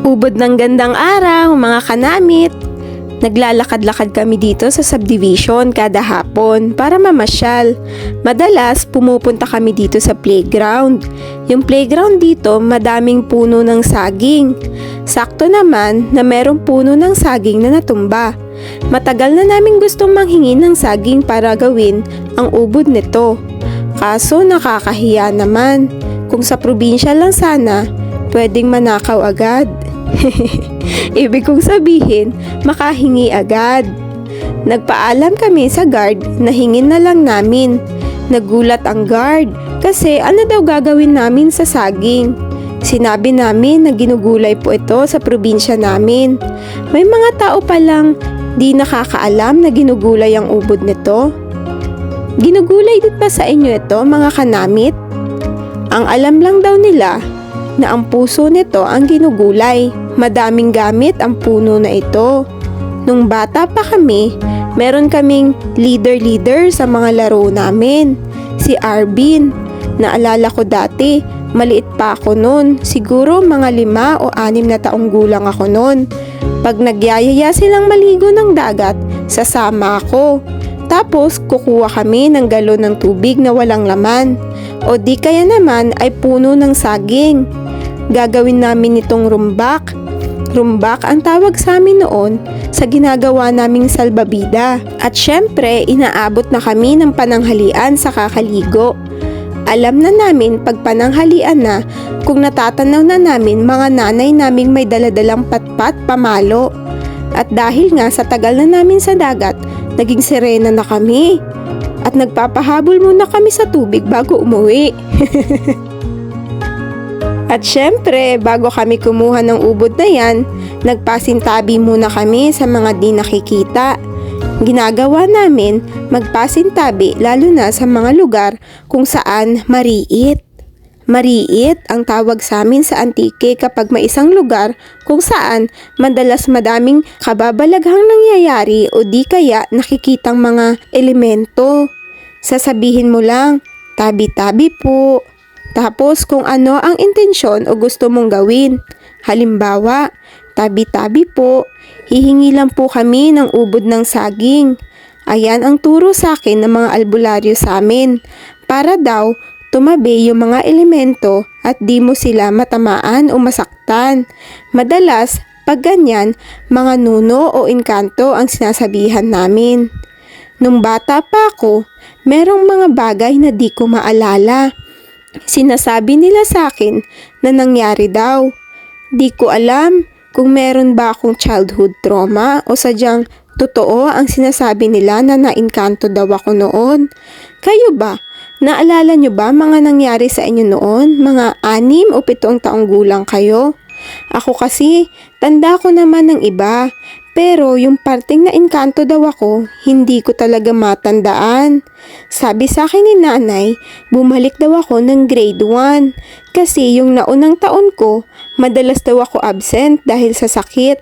Ubod ng gandang araw, mga kanamit. Naglalakad-lakad kami dito sa subdivision kada hapon para mamasyal. Madalas pumupunta kami dito sa playground. Yung playground dito madaming puno ng saging. Sakto naman na merong puno ng saging na natumba. Matagal na namin gustong manghingi ng saging para gawin ang ubod nito. Kaso nakakahiya naman. Kung sa probinsya lang sana, pwedeng manakaw agad. Ibig kong sabihin, makahingi agad. Nagpaalam kami sa guard na hingin na lang namin. Nagulat ang guard kasi ano daw gagawin namin sa saging. Sinabi namin na ginugulay po ito sa probinsya namin. May mga tao pa lang di nakakaalam na ginugulay ang ubod nito. Ginugulay din ba sa inyo ito mga kanamit? Ang alam lang daw nila na ang puso nito ang ginugulay. Madaming gamit ang puno na ito. Nung bata pa kami, meron kaming leader-leader sa mga laro namin. Si Arvin. Naalala ko dati, maliit pa ako noon. Siguro mga lima o anim na taong gulang ako noon. Pag nagyayaya silang maligo ng dagat, sasama ako. Tapos kukuha kami ng galon ng tubig na walang laman. O di kaya naman ay puno ng saging. Gagawin namin itong rumbak. Rumbak ang tawag sa amin noon sa ginagawa naming salbabida. At syempre, inaabot na kami ng pananghalian sa kakaligo. Alam na namin pag pananghalian na kung natatanaw na namin mga nanay naming may daladalang patpat pamalo. At dahil nga sa tagal na namin sa dagat, naging sirena na kami. At nagpapahabol muna kami sa tubig bago umuwi. At syempre, bago kami kumuha ng ubod na yan, nagpasintabi muna kami sa mga di nakikita. Ginagawa namin magpasintabi lalo na sa mga lugar kung saan mariit. Mariit ang tawag sa amin sa antike kapag may isang lugar kung saan madalas madaming kababalaghang nangyayari o di kaya nakikitang mga elemento. Sasabihin mo lang, tabi-tabi po. Tapos kung ano ang intensyon o gusto mong gawin. Halimbawa, tabi-tabi po, hihingi lang po kami ng ubod ng saging. Ayan ang turo sa akin ng mga albularyo sa amin. Para daw tumabi yung mga elemento at di mo sila matamaan o masaktan. Madalas, pag ganyan, mga nuno o inkanto ang sinasabihan namin. Nung bata pa ako, merong mga bagay na di ko maalala. Sinasabi nila sa akin na nangyari daw. Di ko alam kung meron ba akong childhood trauma o sadyang totoo ang sinasabi nila na nainkanto daw ako noon. Kayo ba? Naalala nyo ba mga nangyari sa inyo noon? Mga anim o pitong taong gulang kayo? Ako kasi, tanda ko naman ng iba. Pero yung parting na inkanto daw ako, hindi ko talaga matandaan. Sabi sa akin ni nanay, bumalik daw ako ng grade 1. Kasi yung naunang taon ko, madalas daw ako absent dahil sa sakit.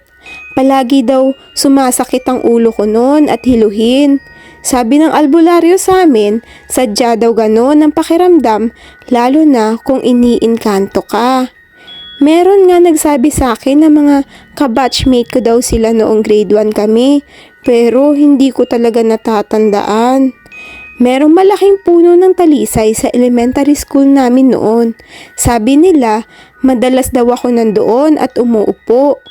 Palagi daw sumasakit ang ulo ko noon at hiluhin. Sabi ng albularyo sa amin, sadya daw gano'n ang pakiramdam lalo na kung iniinkanto ka. Meron nga nagsabi sa akin na mga kabatchmate ko daw sila noong grade 1 kami, pero hindi ko talaga natatandaan. Merong malaking puno ng talisay sa elementary school namin noon. Sabi nila, madalas daw ako nandoon at umuupo.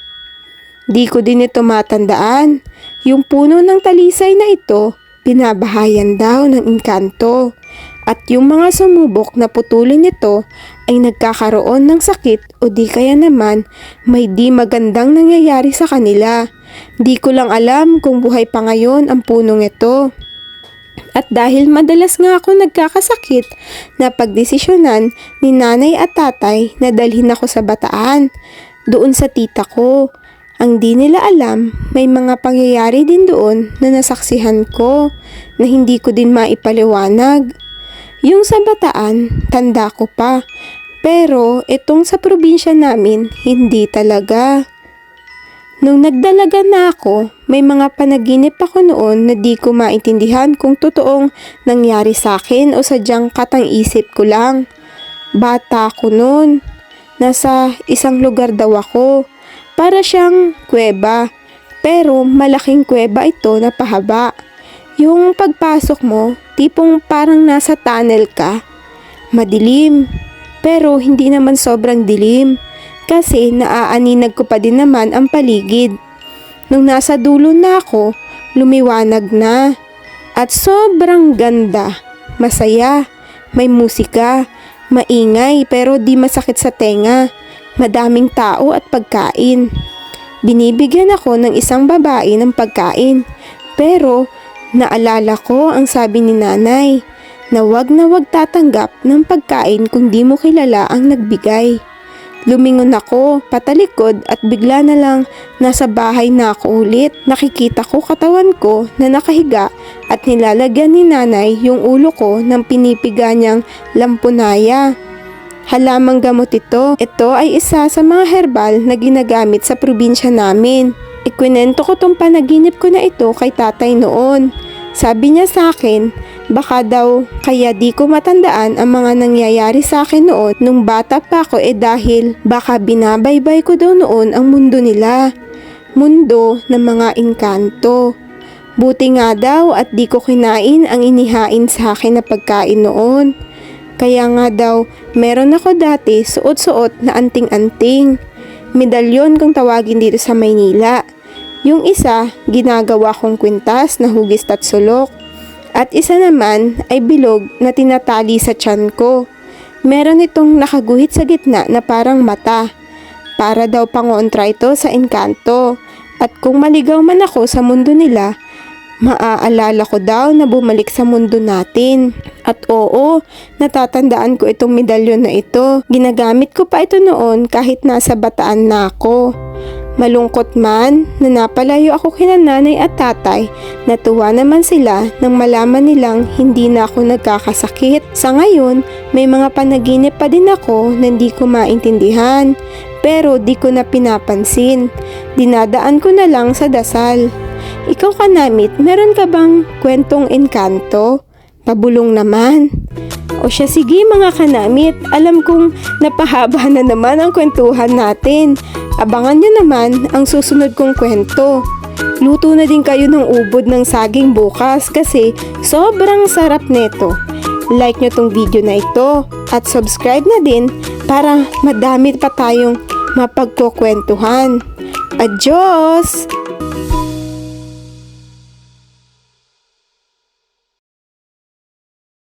Di ko din ito matandaan. Yung puno ng talisay na ito, binabahayan daw ng inkanto. At yung mga sumubok na putulin ito ay nagkakaroon ng sakit o di kaya naman may di magandang nangyayari sa kanila. Di ko lang alam kung buhay pa ngayon ang punong ito. At dahil madalas nga ako nagkakasakit, napagdesisyonan ni nanay at tatay na dalhin ako sa bataan, doon sa tita ko. Ang di nila alam, may mga pangyayari din doon na nasaksihan ko na hindi ko din maipaliwanag. Yung sa bataan, tanda ko pa. Pero itong sa probinsya namin, hindi talaga. Nung nagdalaga na ako, may mga panaginip ako noon na di ko maintindihan kung totoong nangyari sa akin o sadyang katang isip ko lang. Bata ko noon. nasa isang lugar daw ako. Para siyang kuweba. Pero malaking kuweba ito na pahaba. Yung pagpasok mo, tipong parang nasa tunnel ka. Madilim. Pero hindi naman sobrang dilim. Kasi naaaninag ko pa din naman ang paligid. Nung nasa dulo na ako, lumiwanag na. At sobrang ganda. Masaya. May musika. Maingay pero di masakit sa tenga. Madaming tao at pagkain. Binibigyan ako ng isang babae ng pagkain. Pero naalala ko ang sabi ni nanay na wag na wag tatanggap ng pagkain kung di mo kilala ang nagbigay. Lumingon ako, patalikod at bigla na lang nasa bahay na ako ulit. Nakikita ko katawan ko na nakahiga at nilalagyan ni nanay yung ulo ko ng pinipiga niyang lampunaya. Halamang gamot ito. Ito ay isa sa mga herbal na ginagamit sa probinsya namin. Ikwinento ko tong panaginip ko na ito kay tatay noon. Sabi niya sa akin, baka daw kaya di ko matandaan ang mga nangyayari sa akin noon nung bata pa ako eh dahil baka binabaybay ko daw noon ang mundo nila. Mundo ng mga inkanto. Buti nga daw at di ko kinain ang inihain sa akin na pagkain noon. Kaya nga daw, meron ako dati suot-suot na anting-anting. Medalyon kung tawagin dito sa Maynila. Yung isa, ginagawa kong kwintas na hugis at sulok. At isa naman ay bilog na tinatali sa tiyan ko. Meron itong nakaguhit sa gitna na parang mata. Para daw pangontra ito sa engkanto. At kung maligaw man ako sa mundo nila, maaalala ko daw na bumalik sa mundo natin. At oo, natatandaan ko itong medalyon na ito. Ginagamit ko pa ito noon kahit nasa bataan na ako. Malungkot man na napalayo ako kina nanay at tatay, natuwa naman sila nang malaman nilang hindi na ako nagkakasakit. Sa ngayon, may mga panaginip pa din ako na hindi ko maintindihan, pero di ko na pinapansin. Dinadaan ko na lang sa dasal. Ikaw kanamit, meron ka bang kwentong engkanto? Pabulong naman. O siya sige mga kanamit, alam kong napahaba na naman ang kwentuhan natin. Abangan nyo naman ang susunod kong kwento. Luto na din kayo ng ubod ng saging bukas kasi sobrang sarap neto. Like nyo tong video na ito at subscribe na din para madami pa tayong mapagkukwentuhan. Adios!